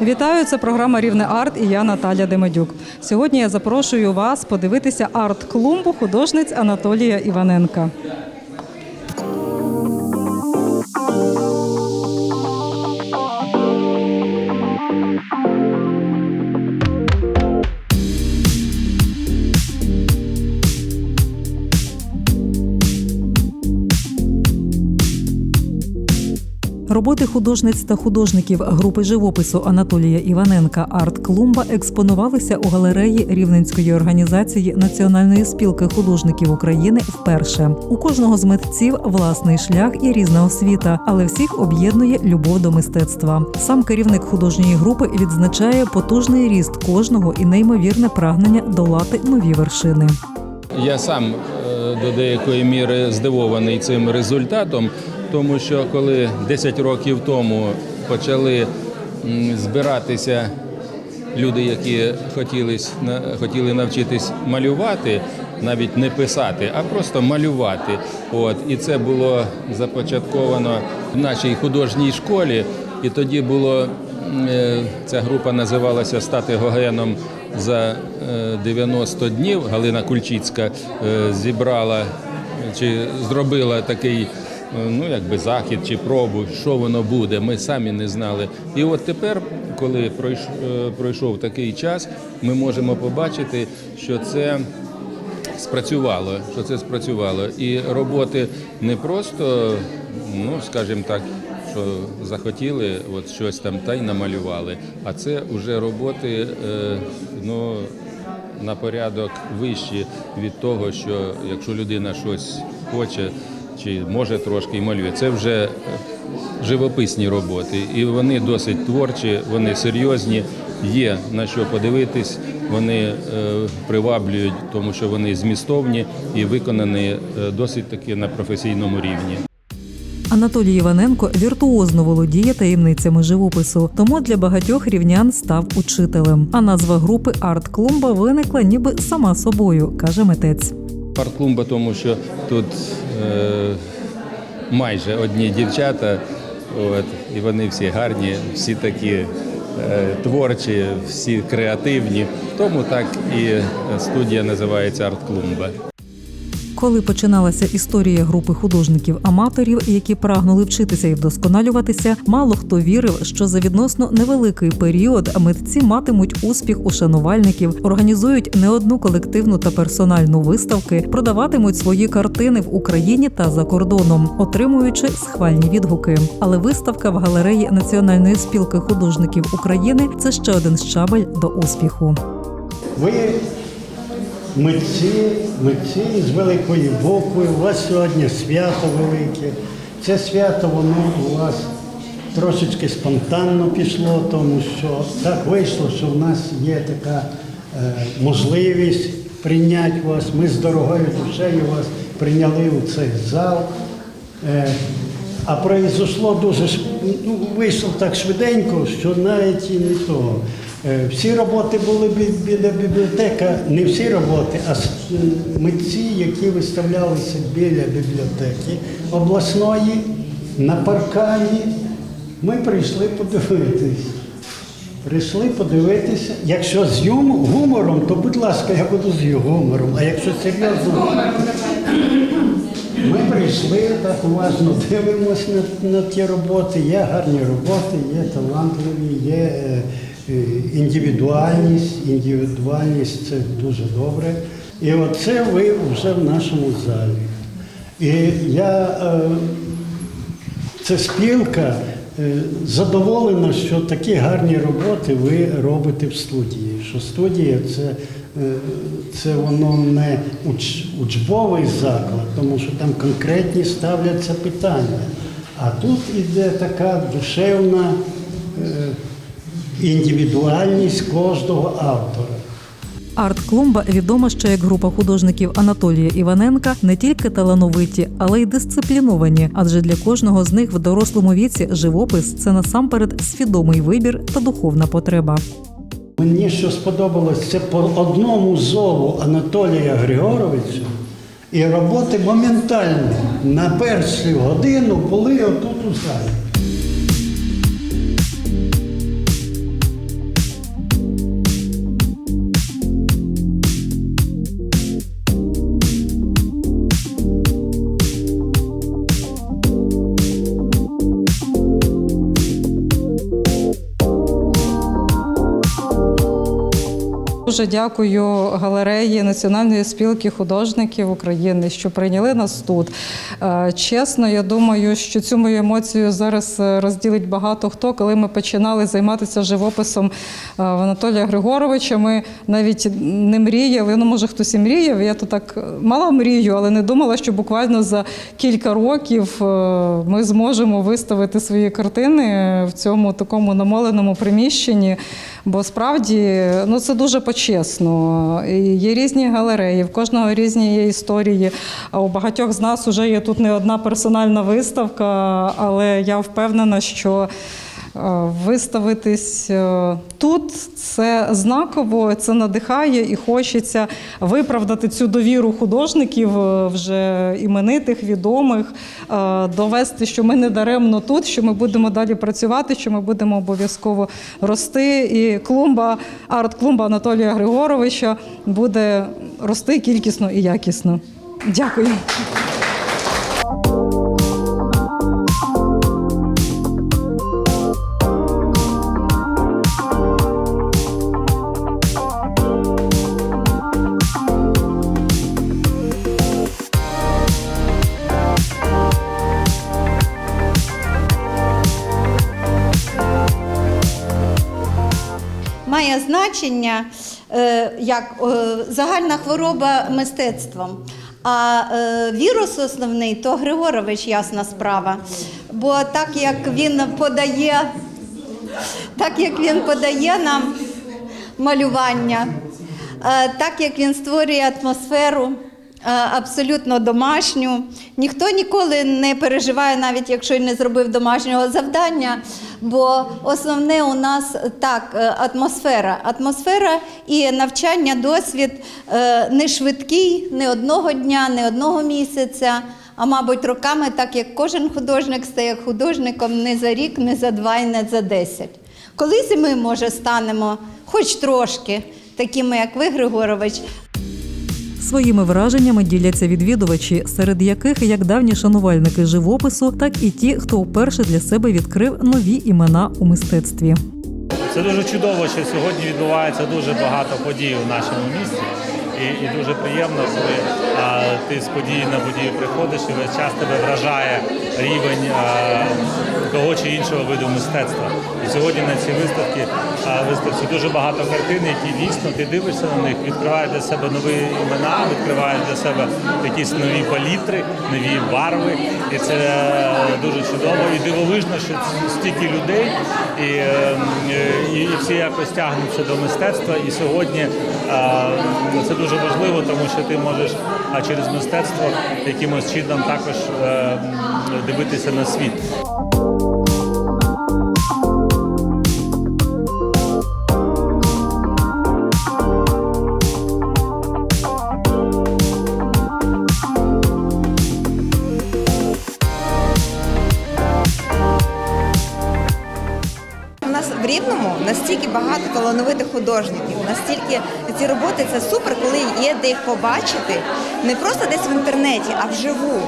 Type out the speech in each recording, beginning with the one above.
Вітаю, це програма Рівне Арт і я Наталя Демедюк. Сьогодні я запрошую вас подивитися арт-клумбу художниць Анатолія Іваненка. Роботи художниць та художників групи живопису Анатолія Іваненка Арт Клумба експонувалися у галереї Рівненської організації Національної спілки художників України вперше. У кожного з митців власний шлях і різна освіта, але всіх об'єднує любов до мистецтва. Сам керівник художньої групи відзначає потужний ріст кожного і неймовірне прагнення долати нові вершини. Я сам е, до деякої міри здивований цим результатом, тому що коли 10 років тому почали збиратися люди, які хотіли навчитись малювати, навіть не писати, а просто малювати. От. І це було започатковано в нашій художній школі. І тоді було е, ця група називалася Стати Гогеном за е, 90 днів. Галина Кульчицька е, зібрала чи зробила такий. Е, Ну, якби захід чи пробу, що воно буде, ми самі не знали. І от тепер, коли е, пройшов такий час, ми можемо побачити, що це спрацювало, що це спрацювало. І роботи не просто, ну скажімо так, що захотіли от щось там та й намалювали, а це вже роботи е, ну, на порядок вищі від того, що якщо людина щось хоче чи може трошки і малює, це вже е, живописні роботи, і вони досить творчі, вони серйозні, є на що подивитись. Вони е, приваблюють, тому що вони змістовні і виконані е, досить таки на професійному рівні. Анатолій Іваненко віртуозно володіє таємницями живопису, тому для багатьох рівнян став учителем. А назва групи Арт Клумба виникла ніби сама собою, каже митець. Парт-клумба, тому що тут е, майже одні дівчата, от, і вони всі гарні, всі такі е, творчі, всі креативні. Тому так і студія називається Арт-клумба. Коли починалася історія групи художників-аматорів, які прагнули вчитися і вдосконалюватися, мало хто вірив, що за відносно невеликий період митці матимуть успіх у шанувальників, організують не одну колективну та персональну виставки, продаватимуть свої картини в Україні та за кордоном, отримуючи схвальні відгуки. Але виставка в галереї Національної спілки художників України це ще один щабель до успіху. Ви митці, митці з великої букви, у вас сьогодні свято велике. Це свято воно у вас трошечки спонтанно пішло, тому що так вийшло, що в нас є така е, можливість прийняти вас. Ми з дорогою душею вас прийняли у цей зал. Е, а произошло дуже ну, вийшло так швиденько, що навіть і не того. Е, Всі роботи були біля бібліотека, не всі роботи, а митці, які виставлялися біля бібліотеки обласної на паркані. Ми прийшли подивитись. Прийшли подивитися. Якщо з гумором, то будь ласка, я буду з гумором. А якщо серйозно, ми прийшли так уважно дивимося на, на ті роботи. Є гарні роботи, є талантливі, є е, індивідуальність. Індивідуальність це дуже добре. І оце ви вже в нашому залі. І я е, це спілка е, задоволена, що такі гарні роботи ви робите в студії. Що студія це, е, це воно не уч, учбовий заклад, тому що там конкретні ставляться питання. А тут іде така душевна е, індивідуальність кожного автора. Арт Клумба відома ще як група художників Анатолія Іваненка не тільки талановиті, але й дисципліновані. Адже для кожного з них в дорослому віці живопис це насамперед свідомий вибір та духовна потреба. Мені що сподобалось, це по одному зову Анатолія Григоровича, і роботи моментально на першу годину були отут у залі. Дуже дякую галереї Національної спілки художників України, що прийняли нас тут. Е, Чесно, я думаю, що цю мою емоцію зараз е, розділить багато хто. Коли ми починали займатися живописом е, Анатолія Григоровича, ми навіть не мріяли. Ну, може, хтось і мріяв. Я то так мала мрію, але не думала, що буквально за кілька років ми зможемо виставити свої картини в цьому такому намоленому приміщенні. Бо справді ну це дуже почесно. Є різні галереї, в кожного різні є історії. У багатьох з нас вже є тут не одна персональна виставка, але я впевнена, що виставитись е, тут це знаково, це надихає і хочеться виправдати цю довіру художників е, вже іменитих, відомих, е, довести, що ми не даремно тут, що ми будемо далі працювати, що ми будемо обов'язково рости. І клумба, арт-клумба Анатолія Григоровича буде рости кількісно і якісно. Дякую. Значення е, як е, загальна хвороба мистецтвом. А е, вірус основний то Григорович, ясна справа. Бо так як він подає, так як він подає нам малювання, так як він створює атмосферу. Е, Абсолютно домашню. Ніхто ніколи не переживає, навіть якщо й не зробив домашнього завдання. Бо основне у нас так, е, атмосфера. Атмосфера і навчання, досвід е, не швидкий, не одного дня, не одного місяця, а мабуть, роками, так як кожен художник стає художником не за рік, не за два і не за десять. Колись ми, може, станемо хоч трошки такими, як ви, Григорович, Своїми враженнями діляться відвідувачі, серед яких як давні шанувальники живопису, так і ті, хто вперше для себе відкрив нові імена у мистецтві. Це дуже чудово, що сьогодні відбувається дуже багато подій у нашому місті. І, і дуже приємно, коли а, ти з події на подію приходиш і весь час тебе вражає рівень а, того чи іншого виду мистецтва. І сьогодні на цій виставці а, виставці дуже багато картин, які дійсно ти дивишся на них, відкриваєш для себе нові імена, відкриваєш для себе якісь нові палітри, нові барви. І це дуже чудово і дивовижно, що стільки людей і, і, і всі якось тягнуться до мистецтва. І сьогодні е, це дуже важливо, тому що ти можеш а через мистецтво якимось чином також е, дивитися на світ. Рівному настільки багато талановитих художників, настільки ці роботи це супер, коли є де їх побачити, не просто десь в інтернеті, а вживу.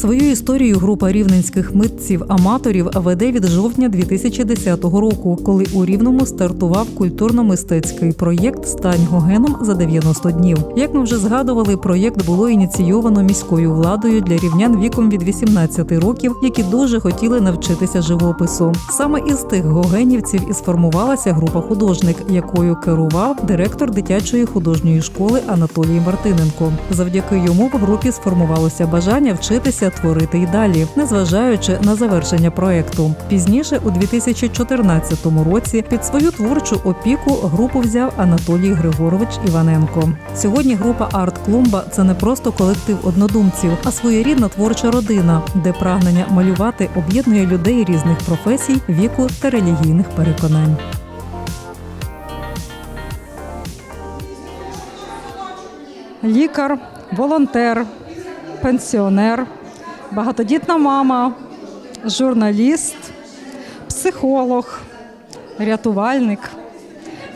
Свою історію група рівненських митців-аматорів веде від жовтня 2010 року, коли у Рівному стартував культурно-мистецький проєкт Стань гогеном за 90 днів. Як ми вже згадували, проєкт було ініційовано міською владою для рівнян віком від 18 років, які дуже хотіли навчитися живопису. Саме із тих гогенівців і сформувалася група художник, якою керував директор дитячої художньої школи Анатолій Мартиненко. Завдяки йому в групі сформувалося бажання вчитися творити й далі, незважаючи на завершення проекту. Пізніше, у 2014 році, під свою творчу опіку групу взяв Анатолій Григорович Іваненко. Сьогодні група Арт Клумба це не просто колектив однодумців, а своєрідна творча родина, де прагнення малювати об'єднує людей різних професій, віку та релігійних переконань. Лікар, волонтер, пенсіонер, багатодітна мама, журналіст, психолог, рятувальник.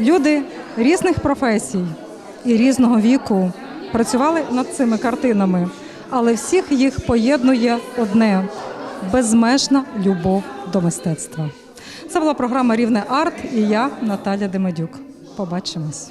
Люди різних професій і різного віку працювали над цими картинами. але всіх їх поєднує одне безмежна любов до мистецтва. Це була програма Рівне Арт і я, Наталя Демедюк. Побачимось.